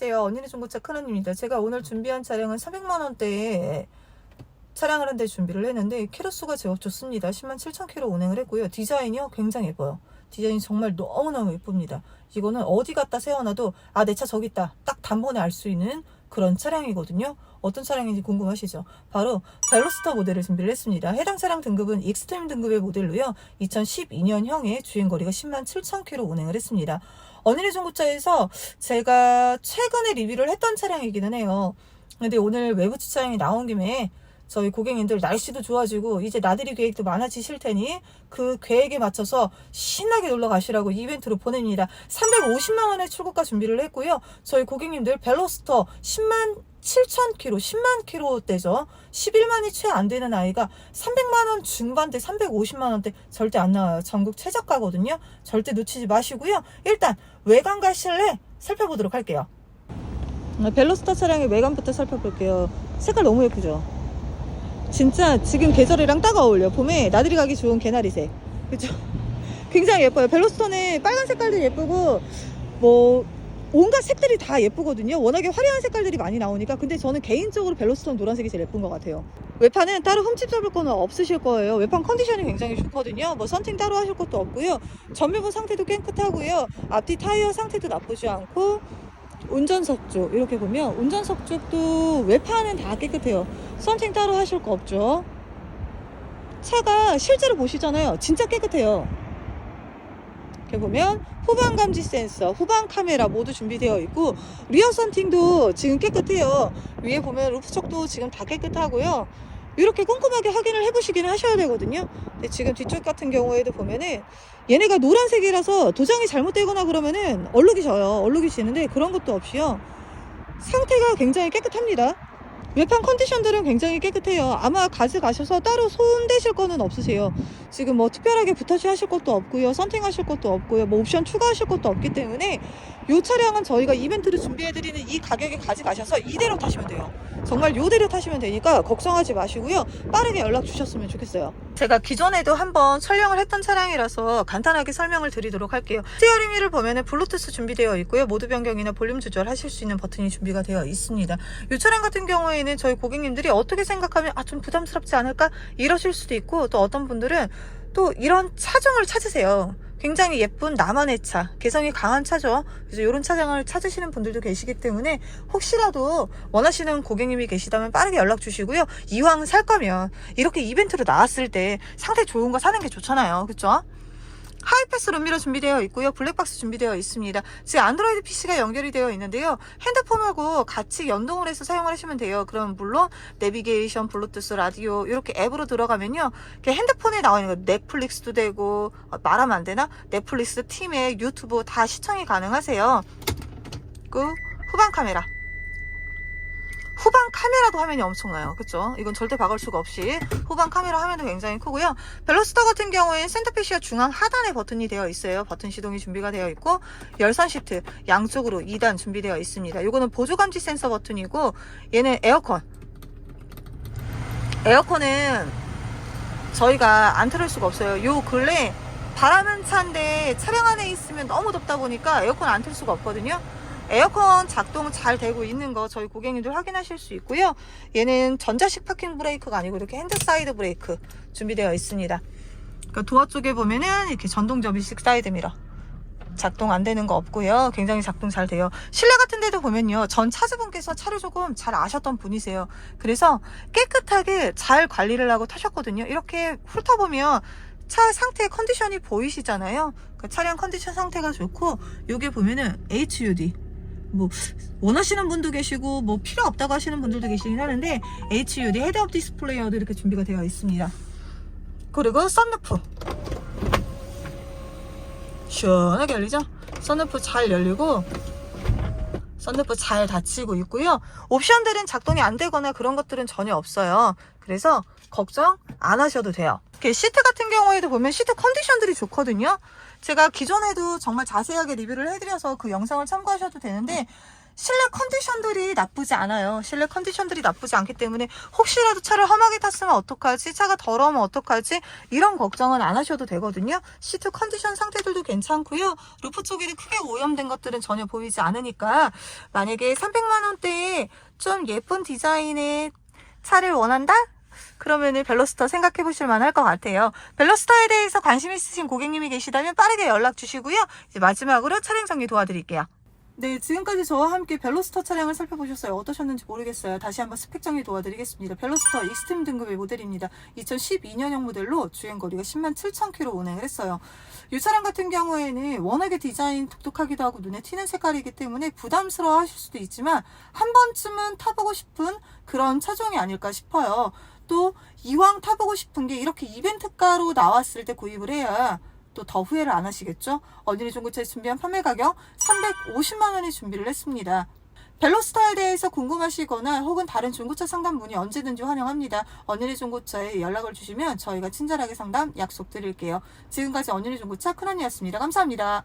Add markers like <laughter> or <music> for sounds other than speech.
안녕하세요. 언니네 중고차 큰언입니다. 제가 오늘 준비한 차량은 300만 원대에 차량을 한 대 준비를 했는데 키로수가 제법 좋습니다. 10만 7천 킬로 운행을 했고요. 디자인이요 굉장히 예뻐요. 디자인이 정말 너무너무 예쁩니다. 이거는 어디 갖다 세워놔도 아 내 차 저기 있다 딱 단번에 알 수 있는 그런 차량이거든요. 어떤 차량인지 궁금하시죠? 바로 벨로스터 모델을 준비를 했습니다. 해당 차량 등급은 익스트림 등급의 모델로요. 2012년형의 주행거리가 10만 7천 킬로 운행을 했습니다. 언니네 중고차에서 제가 최근에 리뷰를 했던 차량이기는 해요. 근데 오늘 외부 주차장이 나온 김에 저희 고객님들 날씨도 좋아지고 이제 나들이 계획도 많아지실 테니 그 계획에 맞춰서 신나게 놀러 가시라고 이벤트로 보냅니다. 350만 원의 출고가 준비를 했고요. 저희 고객님들 벨로스터 10만 7천 킬로, 10만 킬로대죠. 11만이 채 안 되는 아이가 300만 원 중반대, 350만 원대 절대 안 나와요. 전국 최저가거든요. 절대 놓치지 마시고요. 일단 외관과 실내 살펴보도록 할게요. 아, 벨로스터 차량의 외관부터 살펴볼게요. 색깔 너무 예쁘죠? 진짜 지금 계절이랑 딱 어울려. 봄에 나들이 가기 좋은 개나리색. 그죠? <laughs> 굉장히 예뻐요. 벨로스터는 빨간 색깔도 예쁘고, 뭐, 온갖 색들이 다 예쁘거든요. 워낙에 화려한 색깔들이 많이 나오니까. 근데 저는 개인적으로 벨로스터는 노란색이 제일 예쁜 것 같아요. 외판은 따로 흠집 잡을 거는 없으실 거예요. 외판 컨디션이 굉장히 좋거든요. 뭐 썬팅 따로 하실 것도 없고요. 전면부 상태도 깨끗하고요. 앞뒤 타이어 상태도 나쁘지 않고 운전석 쪽 이렇게 보면 운전석 쪽도 외판은 다 깨끗해요. 썬팅 따로 하실 거 없죠. 차가 실제로 보시잖아요. 진짜 깨끗해요. 이렇게 보면 후방 감지 센서, 후방 카메라 모두 준비되어 있고 리어 썬팅도 지금 깨끗해요. 위에 보면 루프 쪽도 지금 다 깨끗하고요. 이렇게 꼼꼼하게 확인을 해보시기는 하셔야 되거든요. 근데 지금 뒤쪽 같은 경우에도 보면은 얘네가 노란색이라서 도장이 잘못되거나 그러면은 얼룩이 져요. 얼룩이 지는데 그런 것도 없이요. 상태가 굉장히 깨끗합니다. 외판 컨디션들은 굉장히 깨끗해요. 아마 가져가셔서 따로 손대실 거는 없으세요. 지금 뭐 특별하게 부터치 하실 것도 없고요. 썬팅 하실 것도 없고요. 뭐 옵션 추가하실 것도 없기 때문에 이 차량은 저희가 이벤트를 준비해드리는 이 가격에 가져가셔서 이대로 타시면 돼요. 정말 요대로 타시면 되니까 걱정하지 마시고요. 빠르게 연락 주셨으면 좋겠어요. 제가 기존에도 한번 촬영을 했던 차량이라서 간단하게 설명을 드리도록 할게요. 스티어링 휠을 보면 은 블루투스 준비되어 있고요. 모드 변경이나 볼륨 조절하실 수 있는 버튼이 준비가 되어 있습니다. 이 차량 같은 경우에 는 저희 고객님들이 어떻게 생각하면 아 좀 부담스럽지 않을까 이러실 수도 있고 또 어떤 분들은 또 이런 차종을 찾으세요. 굉장히 예쁜 나만의 차, 개성이 강한 차죠. 그래서 이런 차량을 찾으시는 분들도 계시기 때문에 혹시라도 원하시는 고객님이 계시다면 빠르게 연락 주시고요. 이왕 살 거면 이렇게 이벤트로 나왔을 때 상태 좋은 거 사는 게 좋잖아요. 그쵸? 하이패스 룸미러 준비되어 있고요. 블랙박스 준비되어 있습니다. 지금 안드로이드 PC가 연결이 되어 있는데요. 핸드폰하고 같이 연동을 해서 사용을 하시면 돼요. 그럼 물론 내비게이션, 블루투스, 라디오 이렇게 앱으로 들어가면요. 핸드폰에 나와 있는 거 넷플릭스도 되고 어, 말하면 안 되나? 넷플릭스, 팀에 유튜브 다 시청이 가능하세요. 그 후방 카메라. 후방 카메라도 화면이 엄청나요. 그쵸? 이건 절대 박을 수가 없이 후방 카메라 화면도 굉장히 크고요. 벨로스터 같은 경우에는 센터페시아 중앙 하단에 버튼이 되어 있어요. 버튼 시동이 준비가 되어 있고 열선 시트 양쪽으로 2단 준비되어 있습니다. 이거는 보조 감지 센서 버튼이고 얘는 에어컨. 에어컨은 저희가 안 틀을 수가 없어요. 요 근래 바람은 차인데 차량 안에 있으면 너무 덥다 보니까 에어컨 안 틀 수가 없거든요. 에어컨 작동 잘 되고 있는 거 저희 고객님들 확인하실 수 있고요. 얘는 전자식 파킹 브레이크가 아니고 이렇게 핸드 사이드 브레이크 준비되어 있습니다. 그러니까 도어 쪽에 보면은 이렇게 전동 접이식 사이드 미러 작동 안 되는 거 없고요. 굉장히 작동 잘 돼요. 실내 같은 데도 보면요. 전 차주분께서 차를 조금 잘 아셨던 분이세요. 그래서 깨끗하게 잘 관리를 하고 타셨거든요. 이렇게 훑어보면 차 상태 컨디션이 보이시잖아요. 그 차량 컨디션 상태가 좋고 여기 보면은 HUD 뭐 원하시는 분도 계시고 뭐 필요 없다고 하시는 분들도 계시긴 하는데 HUD 헤드업 디스플레이어도 이렇게 준비가 되어 있습니다. 그리고 썬루프 시원하게 열리죠? 썬루프 잘 열리고 썬루프 잘 닫히고 있고요. 옵션들은 작동이 안 되거나 그런 것들은 전혀 없어요. 그래서 걱정 안 하셔도 돼요. 이렇게 시트 같은 경우에도 보면 시트 컨디션들이 좋거든요. 제가 기존에도 정말 자세하게 리뷰를 해드려서 그 영상을 참고하셔도 되는데 실내 컨디션들이 나쁘지 않아요. 실내 컨디션들이 나쁘지 않기 때문에 혹시라도 차를 험하게 탔으면 어떡하지? 차가 더러우면 어떡하지? 이런 걱정은 안 하셔도 되거든요. 시트 컨디션 상태들도 괜찮고요. 루프 쪽에도 크게 오염된 것들은 전혀 보이지 않으니까 만약에 300만 원대에 좀 예쁜 디자인의 차를 원한다? 그러면은 벨로스터 생각해 보실 만할 것 같아요. 벨로스터에 대해서 관심 있으신 고객님이 계시다면 빠르게 연락 주시고요. 이제 마지막으로 차량 정리 도와드릴게요. 네, 지금까지 저와 함께 벨로스터 차량을 살펴보셨어요. 어떠셨는지 모르겠어요. 다시 한번 스펙 정리 도와드리겠습니다. 벨로스터 익스트림 등급의 모델입니다. 2012년형 모델로 주행거리가 10만 7천 킬로 운행을 했어요. 이 차량 같은 경우에는 워낙에 디자인 독특하기도 하고 눈에 띄는 색깔이기 때문에 부담스러워 하실 수도 있지만 한 번쯤은 타보고 싶은 그런 차종이 아닐까 싶어요. 또 이왕 타보고 싶은 게 이렇게 이벤트가로 나왔을 때 구입을 해야 또 더 후회를 안 하시겠죠? 어린이 중고차에 준비한 판매 가격 350만 원에 준비를 했습니다. 벨로스타에 대해서 궁금하시거나 혹은 다른 중고차 상담 문의 언제든지 환영합니다. 어린이 중고차에 연락을 주시면 저희가 친절하게 상담 약속드릴게요. 지금까지 어린이 중고차 큰언니였습니다. 감사합니다.